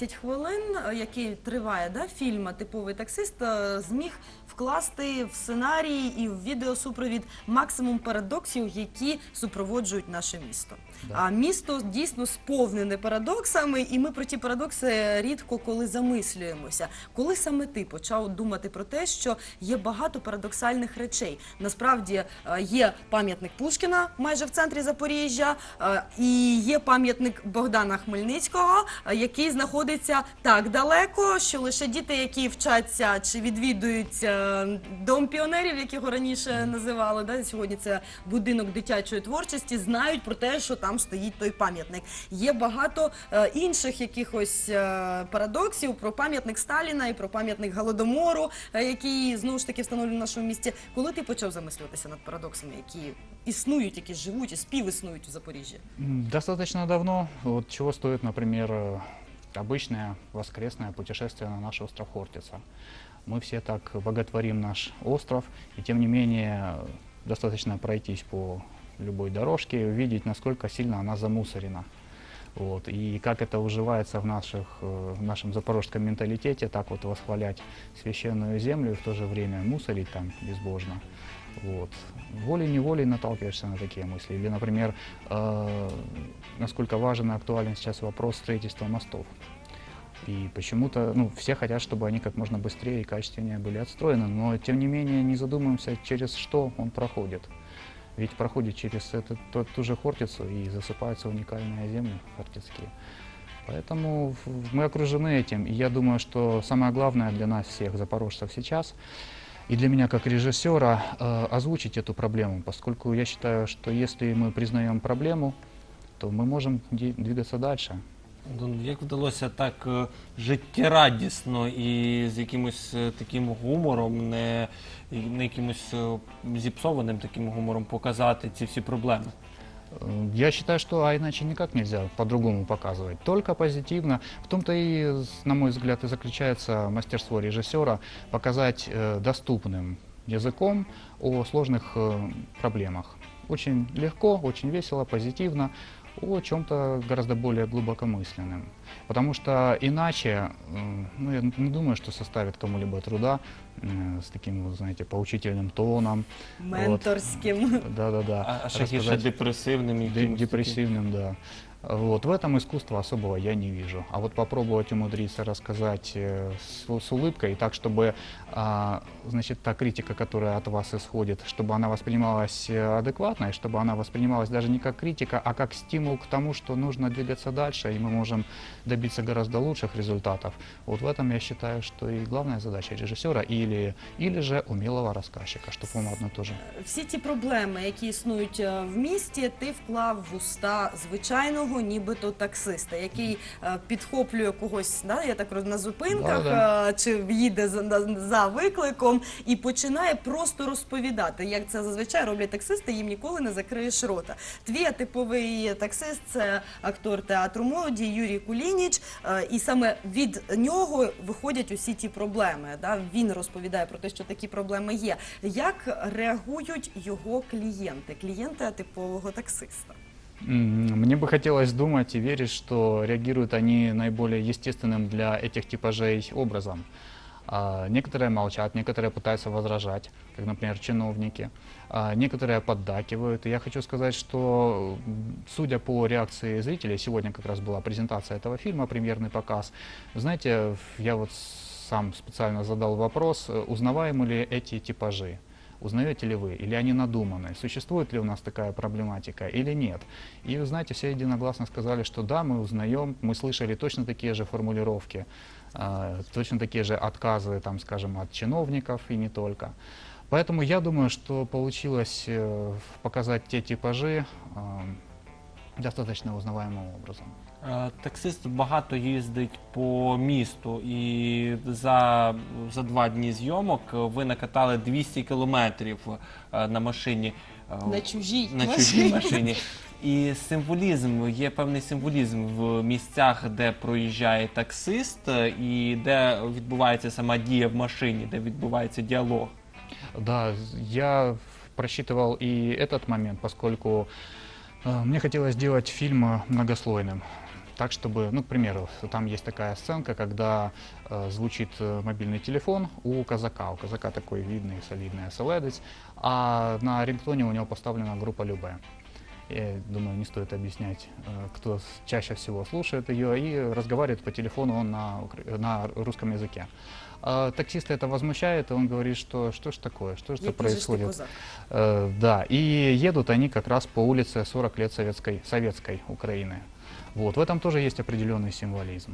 10 хвилин, який триває да, фільм «Типовий таксист, е, зміг вкласти в сценарій і в відеосупровід максимум парадоксів, які супроводжують наше місто. Да. А місто дійсно сповнене парадоксами, і ми про ті парадокси рідко коли замислюємося. Коли саме ти почав думати про те, що є багато парадоксальних речей? Насправді е, є пам'ятник Пушкіна майже в центрі Запоріжжя, е, і є пам'ятник Богдана Хмельницького, який знаходиться так далеко, що лише діти, які вчаться чи відвідують е, дом піонерів, як його раніше називали, да, сьогодні це будинок дитячої творчості, знають про те, що там стоїть той пам'ятник. Є багато е, інших якихось е, парадоксів про пам'ятник Сталіна і про пам'ятник Голодомору, е, який знову ж таки встановлений в нашому місті. Коли ти почав замислюватися над парадоксами, які існують, які живуть і співіснують у Запоріжжі? Достаточно давно. Вот чего стоит, например, э, обычное воскресное путешествие на наш остров Хортица. Мы все так боготворим наш остров, и тем не менее достаточно пройтись по любой дорожке и увидеть, насколько сильно она замусорена. Вот. И как это уживается в, наших, э, в нашем запорожском менталитете, так вот восхвалять священную землю и в то же время мусорить там безбожно. Вот. Волей-неволей наталкиваешься на такие мысли. Или, например, э, насколько важен и актуален сейчас вопрос строительства мостов. И почему-то ну, все хотят, чтобы они как можно быстрее и качественнее были отстроены, но тем не менее не задумываемся, через что он проходит. Ведь проходит через эту, ту, ту же Хортицу и засыпаются уникальные земли хортицкие. Поэтому мы окружены этим. И я думаю, что самое главное для нас всех, запорожцев сейчас, и для меня как режиссера, э, озвучить эту проблему, поскольку я считаю, что если мы признаем проблему, то мы можем ди- двигаться дальше. Дон, Як вдалося так е, життєрадісно і з якимось е, таким гумором, не, і не якимось е, зіпсованим таким гумором показати ці всі проблеми? Э, Я считаю, что а иначе никак нельзя по-другому показывать. Только позитивно. В том-то и, на мой взгляд, и заключается мастерство режиссера показать э, доступным языком о сложных э, проблемах. Очень легко, очень весело, позитивно, о чем-то гораздо более глубокомысленным. Потому что иначе, э, ну, я не думаю, что составит кому-либо труда э, с таким, вот, знаете, поучительным тоном. Менторським. Да-да-да. А, а ще гірше рассказать- депресивним Де- якимось депрессивным, да. Вот, в этом искусства особого я не вижу. А вот попробовать умудриться рассказать э, с, с улыбкой, так, чтобы а, значит, та критика, которая от вас исходит, чтобы она воспринималась э, адекватно, и чтобы она воспринималась даже не как критика, а как стимул к тому, что нужно двигаться дальше, и мы можем добиться гораздо лучших результатов. Вот в этом я считаю, что и главная задача режиссера или, или же умелого рассказчика, что, по-моему, одно и то же. Всі ті проблеми, які існують е, в місті, ти вклав в уста звичайного, нібито таксиста, який е, підхоплює когось, да, я так розумію, на зупинках Да-да. е, чи їде за, на- за викликом і починає просто розповідати, як це зазвичай роблять таксисти, їм ніколи не закриєш рота. Твій типовий таксист це актор театру молоді Юрій Кулініч, е, і саме від нього виходять усі ті проблеми. Да? Він розповідає про те, що такі проблеми є. Як реагують його клієнти, клієнти типового таксиста? Мне бы хотелось думать и верить, что реагируют они наиболее естественным для этих типажей образом. А, Некоторые молчат, некоторые пытаются возражать, как, например, чиновники. А, Некоторые поддакивают. И я хочу сказать, что, судя по реакции зрителей, сегодня как раз была презентация этого фильма, премьерный показ. Знаете, я вот сам специально задал вопрос, э, узнаваемы ли эти типажи. Узнаете ли вы, или они надуманы? Существует ли у нас такая проблематика или нет? И вы знаете, все единогласно сказали, что да, мы узнаем, мы слышали точно такие же формулировки, а, точно такие же отказы, там, скажем, от чиновников и не только. Поэтому я думаю, что получилось э, показать те типажи а, достаточно узнаваемым образом. Е, Таксист багато їздить по місту, і за, за два дні зйомок ви накатали 200 кілометрів е, на машині. е, На чужій на чужій машині. І символізм, є певний символізм в місцях, де проїжджає таксист, е, і де відбувається сама дія в машині, де відбувається діалог. Да, з- я просчитывал и этот момент, поскольку э, мне хотелось сделать фильм э, многослойным. Так, чтобы, ну, к примеру, там есть такая сценка, когда э, звучит э, мобильный телефон у казака. У казака такой видный, солидный оселедец, а на рингтоне у него поставлена группа Любе. Я думаю, не стоит объяснять, э, кто чаще всего слушает ее и разговаривает по телефону он на, на русском языке. А Таксиста это возмущает, и он говорит, что что ж такое, что же это Який же происходит. Э, да, и едут они как раз по улице 40 лет советской, советской Украины. Вот, в этом тоже есть определенный символизм.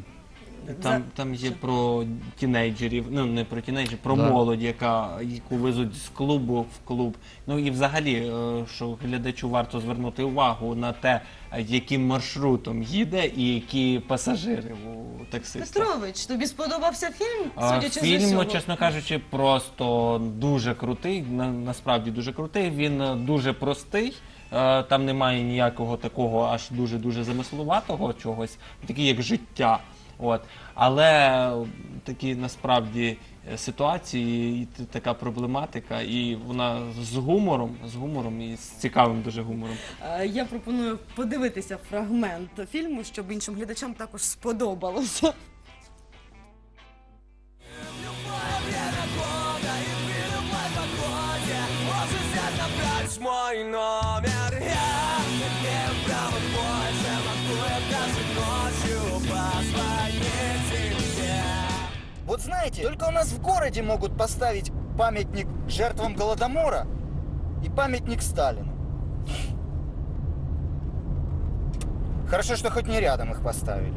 Там, там є про тінейджерів, ну не про тінейджерів, про Да. молодь, яка яку везуть з клубу в клуб. Ну і взагалі, е, що глядачу варто звернути увагу на те, е, яким маршрутом їде і які пасажири у таксиста. Петрович, тобі сподобався фільм? А, Судячи з Фільм, усього? чесно кажучи, просто дуже крутий. На, насправді дуже крутий. Він е, дуже простий. Е, Там немає ніякого такого аж дуже дуже замислуватого чогось, такий як життя. От. Але такі насправді ситуації, і така проблематика, і вона з гумором, з гумором і з цікавим дуже гумором. Е, Я пропоную подивитися фрагмент фільму, щоб іншим глядачам також сподобалося. мой номер знаете, только у нас в городе могут поставить памятник жертвам Голодомора и памятник Сталину. Хорошо, что хоть не рядом их поставили.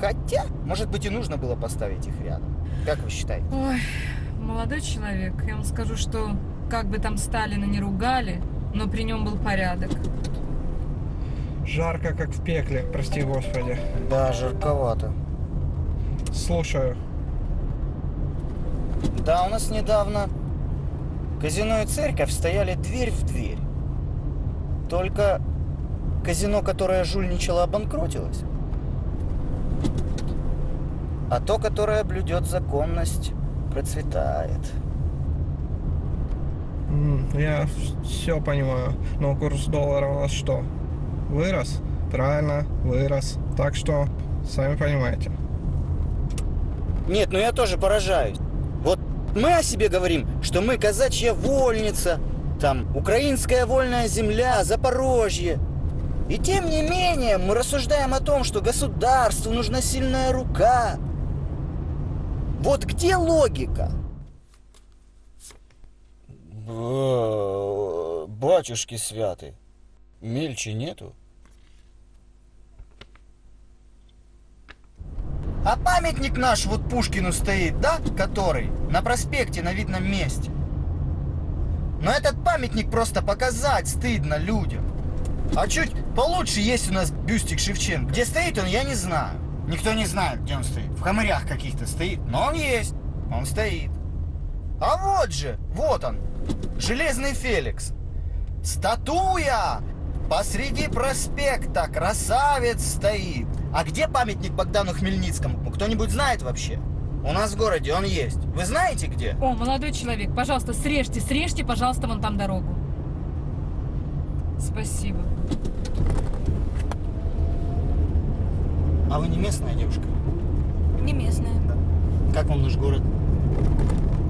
Хотя, может быть, и нужно было поставить их рядом. Как вы считаете? Ой, молодой человек, я вам скажу, что как бы там Сталина не ругали, но при нем был порядок. Жарко, как в пекле, прости господи. Да, жарковато. Слушаю. Да, у нас недавно казино и церковь стояли дверь в дверь. Только казино, которое жульничало, обанкротилось. А то, которое блюдет законность, процветает. Я все понимаю. Но курс доллара у нас что? Вырос? Правильно, вырос. Так что, сами понимаете. Нет, ну я тоже поражаюсь. Вот мы о себе говорим, что мы казачья вольница, там, украинская вольная земля, Запорожье. И тем не менее мы рассуждаем о том, что государству нужна сильная рука. Вот где логика? Батюшки святы, мельче нету. А памятник наш вот Пушкину стоит, да? Который на проспекте на видном месте. Но этот памятник просто показать стыдно людям. А чуть получше есть у нас бюстик Шевченко. Где стоит он, я не знаю. Никто не знает, где он стоит. В хамырях каких-то стоит. Но он есть. Он стоит. А вот же, вот он. Железный Феликс. Статуя! Посреди проспекта красавец стоит. А где памятник Богдану Хмельницкому? Кто-нибудь знает вообще? У нас в городе он есть. Вы знаете где? О, молодой человек, пожалуйста, срежьте, срежьте, пожалуйста, вон там дорогу. Спасибо. А вы не местная девушка? Не местная. Как вам наш город?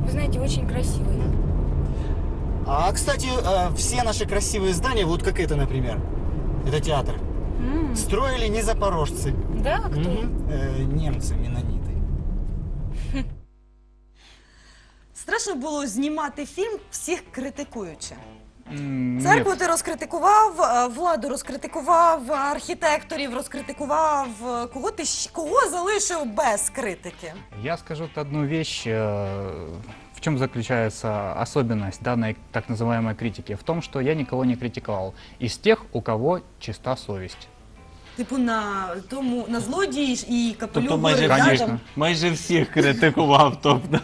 Вы знаете, очень красивый. А, кстати, э, все наши красивые здания, вот как это, например, это театр, М, строили не запорожцы, Да, кто? Мгм. Э, немцы, менониты. Страшно було знімати фільм всіх критикуючи. М, Церкву нет. ти розкритикував, е, владу розкритикував, архітекторів розкритикував. Е, Кого ти щ- кого залишив без критики? Я скажу одну вещь, э, в чем заключается особенность данной так называемой критики, в том, что я никого не критиковал из тех, у кого чиста совесть. Типу на тому на злодії ж і капелюху Тобто майже, рядом. Конечно. майже всіх критикував. Тобто.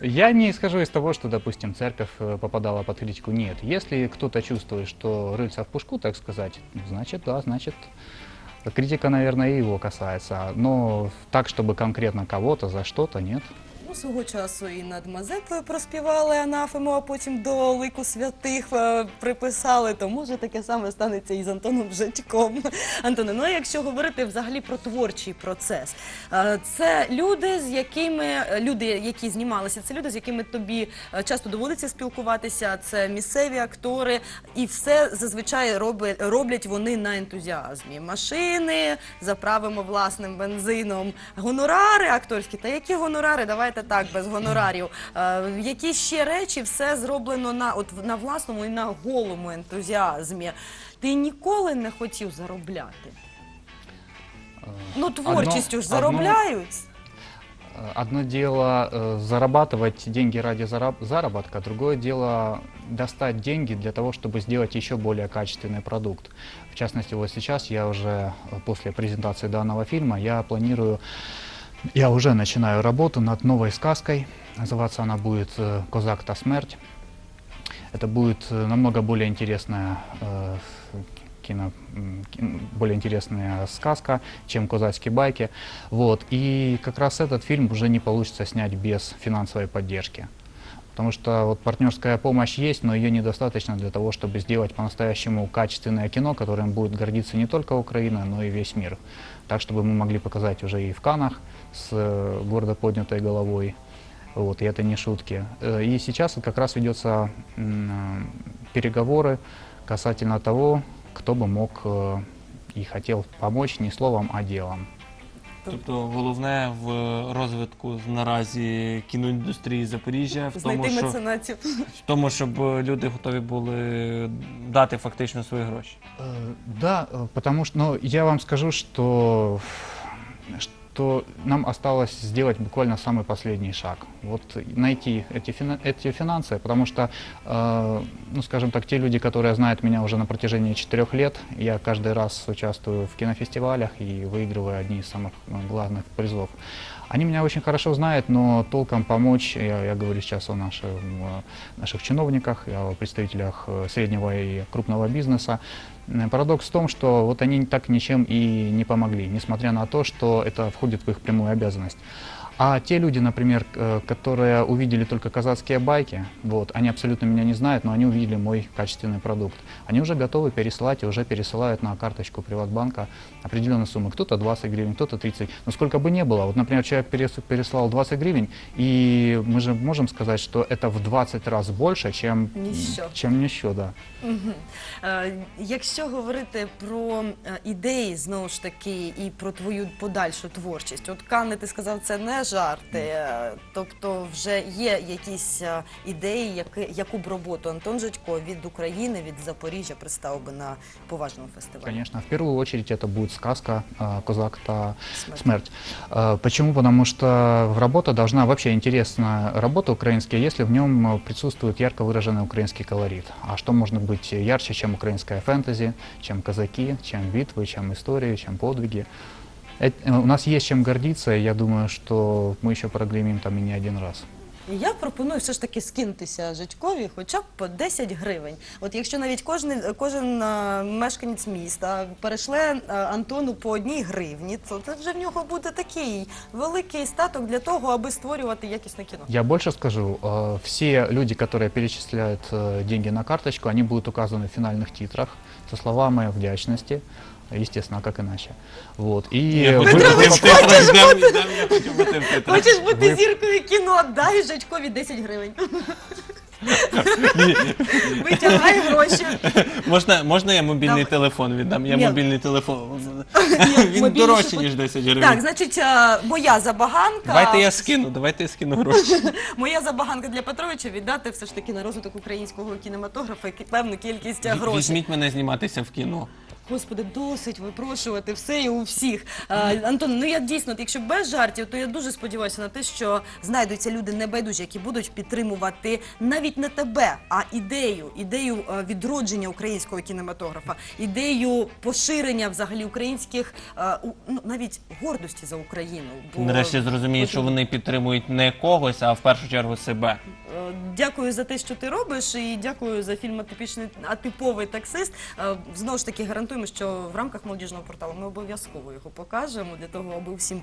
Я не исхожу из того, что, допустим, церковь э, попадала под критику. Нет. Если кто-то чувствует, что рыльца в пушку, так сказать, ну, значит, да, значит, критика, наверное, и его касается. Но так, чтобы конкретно кого-то за что-то, нет. Ну, свого часу і над Мазепою проспівали анафему, а потім до лику святих е, приписали. То може таке саме станеться і з Антоном Жачком. Антоне, ну а якщо говорити взагалі про творчий процес, е, це люди, з якими е, люди, які знімалися, це люди, з якими тобі часто доводиться спілкуватися. Це місцеві актори, і все зазвичай роблять вони на ентузіазмі. Машини заправимо власним бензином, гонорари акторські. Та які гонорари? Давайте так, без гонорарів. Е, які ще речі, все зроблено на от на власному і на голому ентузіазмі. Ти ніколи не хотів заробляти. Э, Ну, творчістю ж одно- заробляють. Э, Одно дело э, зарабатывать деньги ради зараб- заработка, другое дело достать деньги для того, чтобы сделать еще более качественный продукт. В частности, вот сейчас я уже э, после презентации данного фильма, я планирую, я уже начинаю работу над новой сказкой. Называться она будет э, «Козак та смерть». Это будет э, намного более интересная э, кино, м, кин- более интересная сказка, чем «Козацкие байки». Вот. И как раз этот фильм уже не получится снять без финансовой поддержки. Потому что вот партнерская помощь есть, но ее недостаточно для того, чтобы сделать по-настоящему качественное кино, которым будет гордиться не только Украина, но и весь мир. Так, чтобы мы могли показать уже и в Канах с э, гордо поднятой головой. Вот, и это не шутки. Э, И сейчас вот как раз ведется м, э, переговоры касательно того, кто бы мог э, и хотел помочь не словом, а делом. Тобто головне в розвитку наразі кіноіндустрії Запоріжжя в тому, Знайти що, меценатів. в тому, щоб люди готові були дати фактично свої гроші. Э, Да, э, потому что, ну, я вам скажу, что, что нам осталось сделать буквально самый последний шаг. Вот найти эти, эти финансы, потому что, э, ну, скажем так, те люди, которые знают меня уже на протяжении четырех лет, я каждый раз участвую в кинофестивалях и выигрываю одни из самых ну, главных призов. Они меня очень хорошо знают, но толком помочь, я, я говорю сейчас о наших, э, наших чиновниках, о представителях э, среднего и крупного бизнеса. Парадокс в том, что вот они так ничем и не помогли, несмотря на то, что это входит в их прямую обязанность. А те люди, например, э, которые увидели только казацкие байки, вот, они абсолютно меня не знают, но они увидели мой качественный продукт. Они уже готовы пересылать и уже пересылают на карточку Приватбанка определенные суммы. Кто-то 20 гривен, кто-то 30. Но сколько бы ни было, вот, например, человек перес- переслал 20 гривен, и мы же можем сказать, что это в 20 раз больше, чем, Ніщо. чем нищо, да. Мгм. Е, Якщо говорити про е, ідеї, знову ж таки, і про твою подальшу творчість, от Канни, ти сказав, це не жарти. е, Тобто, вже є якісь е, ідеї, які, яку б роботу Антон Жичко від України, від Запоріжжя представив би на поважному фестивалі. Конечно, в первую очередь это будет сказка э, «Козак та Смерть. смерть». Э, Почему? Потому что работа должна, вообще интересна работа украинская, если в нем э, присутствует ярко выраженный украинский колорит. А что может быть ярче, чем украинская фэнтези, чем казаки, чем битвы, чем истории, чем подвиги? Эт- э, У нас есть чем гордиться, и я думаю, что мы еще прогремим там и не один раз. І Я пропоную все ж таки скинутися Жичкові хоча б по 10 гривень. От якщо навіть кожен, кожен е, мешканець міста перешле е, Антону по одній гривні, то це вже в нього буде такий великий статок для того, аби створювати якісне кіно. Я больше скажу, э, все люди, которые перечисляют э, деньги на карточку, они будут указаны в финальных титрах со словами вдячности, естественно, а как иначе. Вот. И Я вы- хочу вы- бути в я хочу бути в. Хочеш бути зіркою кіно, дай Жичкові 10 гривень. Витягай гроші. Можна, можна я мобільний Давай. телефон віддам? Я Ні. мобільний телефон. Ні, Він мобільніше дорожчий, хоч- ніж 10 гривень. Так, значить, е, моя забаганка. Давайте я скину, давайте я скину гроші. Моя забаганка для Петровича віддати все ж таки на розвиток українського кінематографа кі- певну кількість е, грошей. Візьміть мене зніматися в кіно. Господи, досить випрошувати все і у всіх. Антон, ну я дійсно, якщо без жартів, то я дуже сподіваюся на те, що знайдуться люди небайдужі, які будуть підтримувати навіть не тебе, а ідею, ідею е, відродження українського кінематографа, ідею поширення взагалі українських е, у- ну, навіть гордості за Україну. Бо- Нарешті зрозуміють, що вони підтримують не когось, а в першу чергу себе. Е, Дякую за те, що ти робиш, і дякую за фільм «Атипічний атиповий таксист. Е, Знову ж таки гарантую, анонсуємо, що в рамках молодіжного порталу ми обов'язково його покажемо для того, аби всім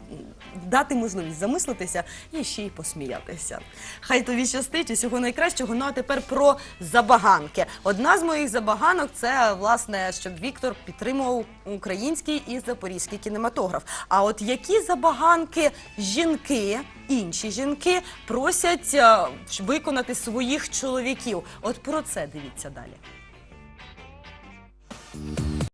дати можливість замислитися і ще й посміятися. Хай тобі щастить, усього найкращого. Ну а тепер про забаганки. Одна з моїх забаганок це власне, щоб Віктор підтримував український і запорізький кінематограф. А от які забаганки жінки, інші жінки просять е, виконати своїх чоловіків? От про це дивіться далі.